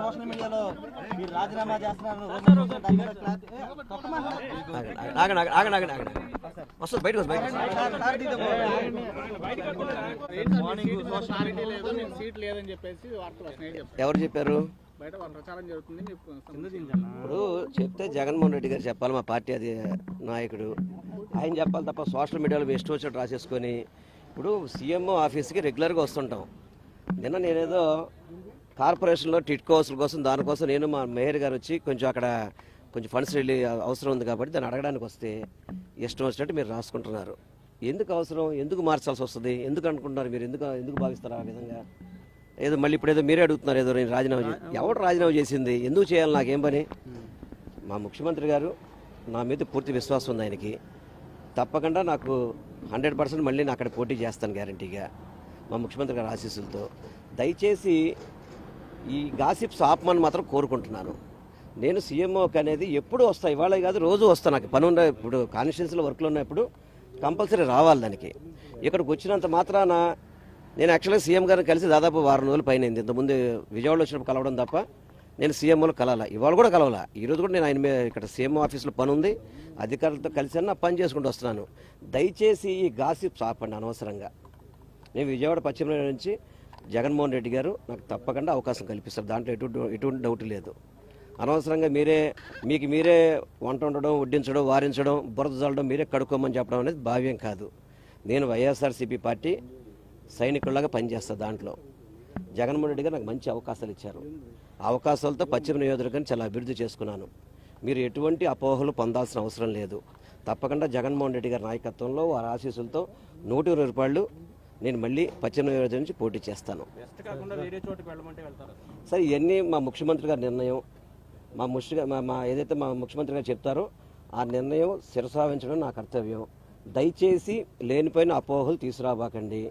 Social మీడియాలో మీరు రాజీనామా చేస్తున్నారు వస్తుంది బయటకు ఎవరు చెప్పారు? ఇప్పుడు చెప్తే జగన్మోహన్ రెడ్డి గారు చెప్పాలి మా పార్టీ అది నాయకుడు. ఆయన చెప్పాలి తప్ప సోషల్ మీడియాలో ఇష్టం వచ్చినట్టు రాసేసుకొని ఇప్పుడు సీఎం ఆఫీస్కి రెగ్యులర్గా వస్తుంటాం. నిన్న నేనేదో కార్పొరేషన్లో టిట్కో హౌస్ల కోసం దానికోసం నేను మా మేయర్ గారు వచ్చి కొంచెం అక్కడ కొంచెం ఫండ్స్ వెళ్ళి అవసరం ఉంది కాబట్టి దాన్ని అడగడానికి వస్తే ఇష్టం వచ్చినట్టు మీరు రాసుకుంటున్నారు. ఎందుకు అవసరం? ఎందుకు మార్చాల్సి వస్తుంది? ఎందుకు అనుకుంటున్నారు మీరు? ఎందుకు ఎందుకు భావిస్తారు ఆ విధంగా? ఏదో మళ్ళీ ఇప్పుడు ఏదో మీరే అడుగుతున్నారు ఏదో నేను రాజీనామా చేసి ఎవడు రాజీనామా చేసింది? ఎందుకు చేయాలి నాకేం పని? మా ముఖ్యమంత్రి గారు నా మీద పూర్తి విశ్వాసం ఉంది ఆయనకి. తప్పకుండా నాకు హండ్రెడ్ పర్సెంట్ మళ్ళీ నేను అక్కడ పోటీ చేస్తాను గ్యారంటీగా. మా ముఖ్యమంత్రి గారి ఆశీస్సులతో. దయచేసి ఈ గాసిప్స్ ఆపమని మాత్రం కోరుకుంటున్నాను. నేను సీఎంఓకి అనేది ఎప్పుడు వస్తాను ఇవాళ కాదు రోజు వస్తాను నాకు. పని ఉన్న ఇప్పుడు కాన్స్టిట్యూన్సీలో వర్క్లు ఉన్నప్పుడు కంపల్సరీ రావాలి దానికి. ఇక్కడికి వచ్చినంత మాత్రాన నేను యాక్చువల్గా సీఎం గారిని కలిసి దాదాపు వారం రోజులు పైన అయింది. ఇంతకుముందు విజయవాడలో వచ్చినప్పుడు కలవడం తప్ప నేను సీఎంఓలో కలవాల ఇవాళ కూడా కలవాల. ఈరోజు కూడా నేను ఆయన మీద ఇక్కడ సీఎం ఆఫీస్లో పని ఉంది. అధికారులతో కలిసి అన్న పని చేసుకుంటూ వస్తున్నాను. దయచేసి ఈ గాసిప్స్ ఆపండి అనవసరంగా. నేను విజయవాడ పశ్చిమ నుంచి జగన్మోహన్ రెడ్డి గారు నాకు తప్పకుండా అవకాశం కల్పిస్తారు. దాంట్లో ఎటువంటి ఎటువంటి డౌట్ లేదు. అనవసరంగా మీరే మీకు మీరే వంట వండడం వడ్డించడం వారించడం బురద చల్లడం మీరే కడుక్కోమని చెప్పడం అనేది భావ్యం కాదు. నేను వైఎస్ఆర్సీపీ పార్టీ సైనికుల్లాగా పనిచేస్తాను దాంట్లో. జగన్మోహన్ రెడ్డి గారు నాకు మంచి అవకాశాలు ఇచ్చారు. ఆ అవకాశాలతో పశ్చిమ నియోజకవర్గాన్ని చాలా అభివృద్ధి చేసుకున్నాను. మీరు ఎటువంటి అపోహలు పొందాల్సిన అవసరం లేదు. తప్పకుండా జగన్మోహన్ రెడ్డి గారి నాయకత్వంలో వారి ఆశీస్సులతో నూట ఇరవై రూపాయలు నేను మళ్ళీ పశ్చిమ నియోజకవర్గం నుంచి పోటీ చేస్తాను. సరే ఇవన్నీ మా ముఖ్యమంత్రి గారి నిర్ణయం. మా ముష్టి మా మా ఏదైతే మా ముఖ్యమంత్రి గారు చెప్తారో ఆ నిర్ణయం శిరసావించడం నా కర్తవ్యం. దయచేసి లేనిపోయిన అపోహలు తీసుకురాబాకండి.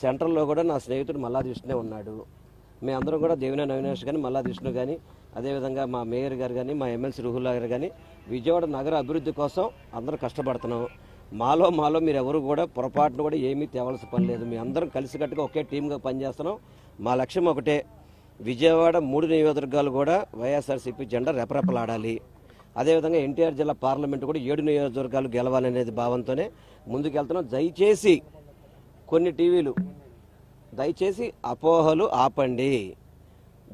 సెంట్రల్లో కూడా నా స్నేహితుడు మల్లాది విష్ణునే ఉన్నాడు. మేమందరం కూడా దేవినేని అవినాష్ కానీ మల్లాది విష్ణు కానీ అదేవిధంగా మా మేయర్ గారు కానీ మా ఎమ్మెల్సీ రుహుల్లా గారు కానీ విజయవాడ నగర అభివృద్ధి కోసం అందరం కష్టపడుతున్నాం. మాలో మాలో మీరు ఎవరు కూడా పొరపాటును కూడా ఏమీ తేవాల్సిన పని లేదు. మీ అందరం కలిసికట్టుగా ఒకే టీంగా పనిచేస్తున్నాం. మా లక్ష్యం ఒకటే విజయవాడ మూడు నియోజకవర్గాలు కూడా వైఎస్ఆర్సీపీ జెండా రెపరెపలాడాలి. అదేవిధంగా ఎన్టీఆర్ జిల్లా పార్లమెంటు కూడా ఏడు నియోజకవర్గాలు గెలవాలనేది భావంతోనే ముందుకెళ్తున్నాం. దయచేసి కొన్ని టీవీలు దయచేసి అపోహలు ఆపండి.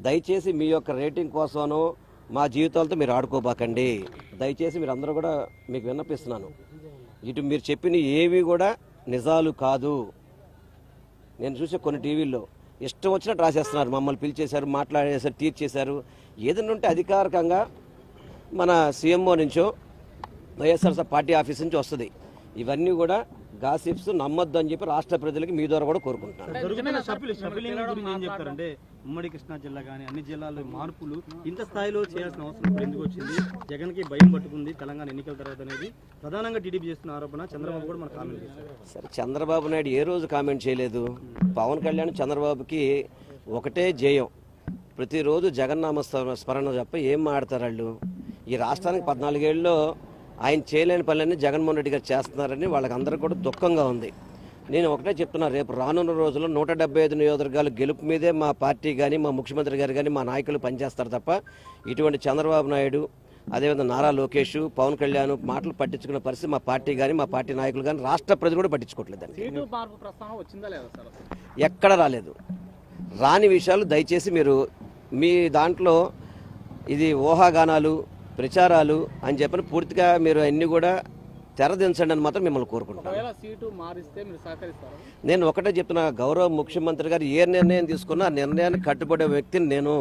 దయచేసి మీ యొక్క రేటింగ్ కోసమను మా జీవితాలతో మీరు ఆడుకోబాకండి. దయచేసి మీరు అందరూ కూడా మీకు విన్నపిస్తున్నాను. ఇటు మీరు చెప్పిన ఏవి కూడా నిజాలు కాదు. నేను చూసే కొన్ని టీవీల్లో ఇష్టం వచ్చినట్టు రాసేస్తున్నారు. మమ్మల్ని పిలిచేశారు మాట్లాడేశారు తీర్చేశారు ఏదైనా ఉంటే అధికారికంగా మన సీఎంఓ నుంచో వైఎస్ఆర్ పార్టీ ఆఫీస్ నుంచి వస్తుంది. ఇవన్నీ కూడా గాసిప్స్ నమ్మొద్దు అని చెప్పి రాష్ట్ర ప్రజలకి మీ ద్వారా కూడా కోరుకుంటున్నాను. చెప్తారంటే ఉమ్మడి కృష్ణా జిల్లా కానీ అన్ని జిల్లాల్లో మార్పులు ఇంత స్థాయిలో చేయాల్సిన అవసరం ఎందుకు వచ్చింది? జగన్కి భయం పట్టుకుంది తెలంగాణ ఎన్నికల తర్వాత అనేది ప్రధానంగా టీడీపీ చేస్తున్న ఆరోపణ చంద్రబాబు కూడా మన కామెంట్ చేశారు. సరే చంద్రబాబు నాయుడు ఏ రోజు కామెంట్ చేయలేదు? పవన్ కళ్యాణ్ చంద్రబాబుకి ఒకటే జయం. ప్రతిరోజు జగన్నామ స్మ- స్మరణ తప్ప ఏం మాడతారు వాళ్ళు? ఈ రాష్ట్రానికి పద్నాలుగేళ్ళలో ఆయన చేయలేని పనులన్నీ జగన్మోహన్ రెడ్డి గారు చేస్తున్నారని వాళ్ళకి అందరికీ కూడా దుఃఖంగా ఉంది. నేను ఒకటే చెప్తున్నా రేపు రానున్న రోజుల్లో నూట డెబ్బై ఐదు నియోజకవర్గాలు గెలుపు మీదే మా పార్టీ కానీ మా ముఖ్యమంత్రి గారు కానీ మా నాయకులు పనిచేస్తారు తప్ప ఇటువంటి చంద్రబాబు నాయుడు అదేవిధంగా నారా లోకేష్ పవన్ కళ్యాణ్ మాటలు పట్టించుకునే పరిస్థితి మా పార్టీ కానీ మా పార్టీ నాయకులు కానీ రాష్ట్ర ప్రజలు కూడా పట్టించుకోవట్లేదండి. సీటు మార్పు ప్రస్తావన వచ్చిందా లేదా సార్ అసలు? ఎక్కడ రాలేదు. రాని విషయాలు దయచేసి మీరు మీ దాంట్లో ఇది ఊహాగానాలు ప్రచారాలు అని చెప్పని పూర్తిగా మీరు అన్ని కూడా తెరదించండి అని మాత్రం మిమ్మల్ని కోరుకుంటున్నాను సహకరిస్తారా? నేను ఒకటే చెప్తున్నా గౌరవ ముఖ్యమంత్రి గారు ఏ నిర్ణయం తీసుకున్నా ఆ నిర్ణయానికి కట్టుబడే వ్యక్తిని నేను